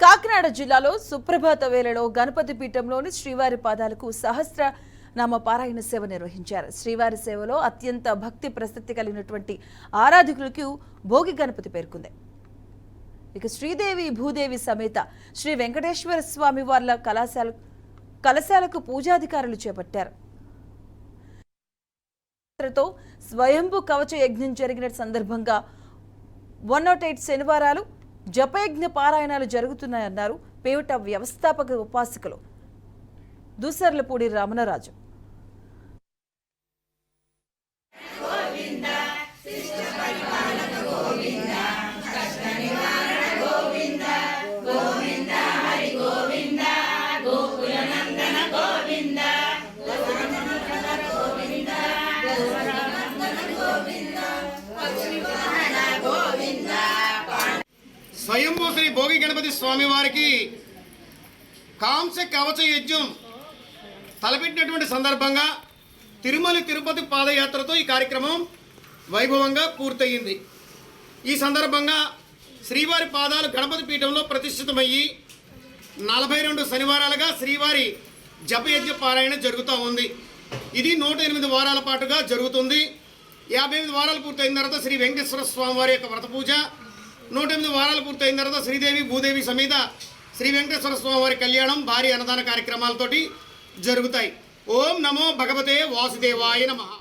కాకినాడ జిల్లాలో సుప్రభాత వేళలో గణపతి పీఠంలోని శ్రీవారి పాదాలకు సహస్ర నామ పారాయణ సేవ నిర్వహించారు. శ్రీవారి సేవలో అత్యంత భక్తి ప్రసిద్ధి కలిగినటువంటి ఆరాధకులకు భోగి గణపతి పేర్కొంది. ఇక శ్రీదేవి భూదేవి సమేత శ్రీ వెంకటేశ్వర స్వామి వార్ల కళాశాల కలశాలకు పూజాధికారులు చేపట్టారు. స్వయంభూ స్వయంభు కవచ యజ్ఞం జరిగిన సందర్భంగా వన్ నాట్ ఎయిట్ శనివారాలు జపయజ్ఞ పారాయణాలు జరుగుతున్నాయన్నారు. పేవట వ్యవస్థాపక ఉపాసకులు. దూసర్లపూడి రమణరాజు స్వయంభూ శ్రీ భోగి గణపతి స్వామి వారికి కాంస కవచ యజ్ఞం తలపెట్టినటువంటి సందర్భంగా తిరుమల తిరుపతి పాదయాత్రతో ఈ కార్యక్రమం వైభవంగా పూర్తయింది. ఈ సందర్భంగా శ్రీవారి పాదాలు గణపతి పీఠంలో ప్రతిష్ఠితమయ్యి నలభై రెండు శనివారాలుగా శ్రీవారి జపయజ్ఞ పారాయణ జరుగుతూ ఉంది. ఇది నూట ఎనిమిది వారాల పాటుగా జరుగుతుంది. యాభై ఎనిమిది వారాలు పూర్తయిన తర్వాత శ్రీ వెంకటేశ్వర స్వామి వారి యొక్క వ్రత పూజ నూట ఎనిమిది వారాలు పూర్తయిన తర్వాత శ్రీదేవి భూదేవి సమేత శ్రీ వెంకటేశ్వర స్వామివారి కళ్యాణం భారీ అన్నదాన కార్యక్రమాలతోటి జరుగుతాయి. ఓం నమో భగవతే వాసుదేవాయ నమః.